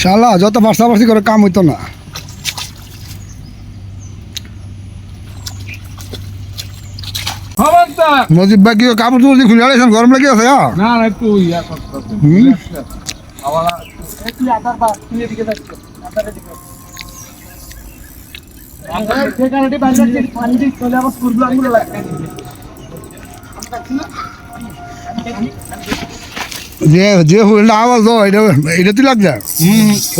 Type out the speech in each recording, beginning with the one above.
শালা যত পার্সাপার্সি করে কাম হইতো না। মজিব ভাই কি কাপড় চোপড় দিয়ে খুলে আড়াইছেন? গরম লেগে আছে হ্যাঁ? না না একটু ইয়া করতে হুম। যে যে হুইলটা আওয়াজ দাও এটা এটা তুই লাগছে?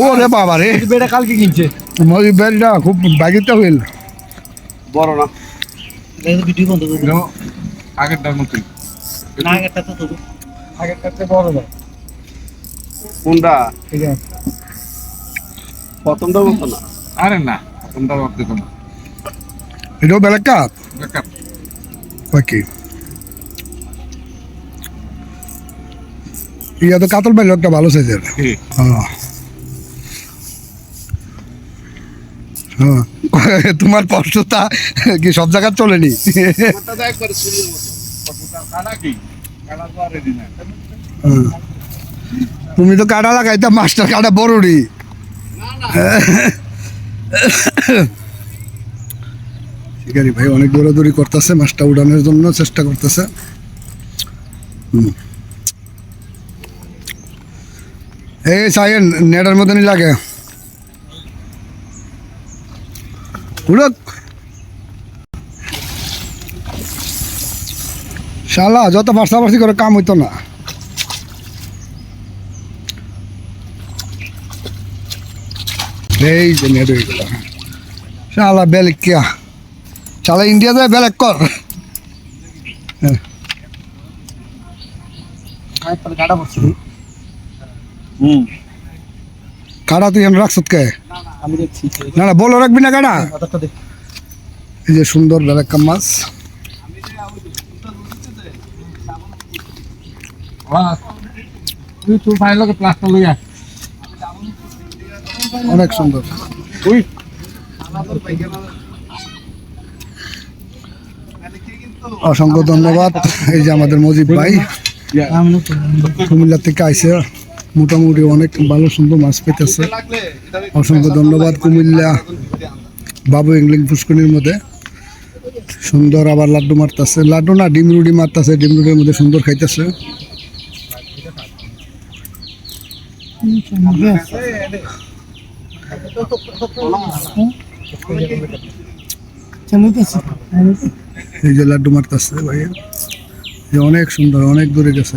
ও রে বাবা রে। বেটা কালকে কিনছে। ভাই খুব বাগিরটা হুইল। বড় না। ভিডিও বন্ধ করে আগেরটার মতোই। না আগেরটা তো বড় না। কোনটা? ঠিক আছে প্রথমটা মতো না। আরে না প্রথমটা ভাবতে না। এটাও বেলেগ কাপ? বেকার বাকি ইয়া তো কাতল পাইল একটা ভালো সাইজের। হ্যাঁ। হ্যাঁ। তোমার স্পষ্টতা কি সব জায়গায় চলেনি? তো তো হ্যাঁ। তুমি তো কাটা লাগাইতা মাস্টার কাটা শিকারি ভাই অনেক দৌড়াদৌড়ি করতেছে মাছটা উড়ানোর জন্য চেষ্টা করতেছে। হুম। এই সাইন নেটের নি লাগে। উড়ক। শালা, যত পার্সাপার্সি করে কাম হইতো না। এই যে নেট হয়ে শালা, বেলেগ কিয়া? শালা, ইন্ডিয়া যায় বেলেগ কর। পড়ছে হুম। কাটা তুই রাখছত কে? না না বলো রাখবি না দেখ এই যে সুন্দর বেলেগ মাছ। অনেক সুন্দর। অসংখ্য ধন্যবাদ। এই যে আমাদের মজিব ভাই। আমি কুমিল্লা থেকে আইসে মোটামুটি অনেক ভালো সুন্দর মাছ পেতেছে। অসংখ্য ধন্যবাদ কুমিল্লা বাবু ইংলিং পুষ্করিণীর মধ্যে। সুন্দর আবার লাড্ডু মারতেছে। লাড্ডু না, ডিম রুটি মারতেছে, ডিম রুটির মধ্যে সুন্দর খাইতেছে। এই যে লাড্ডু মারতেছে ভাইয়া। অনেক সুন্দর, অনেক দূরে গেছে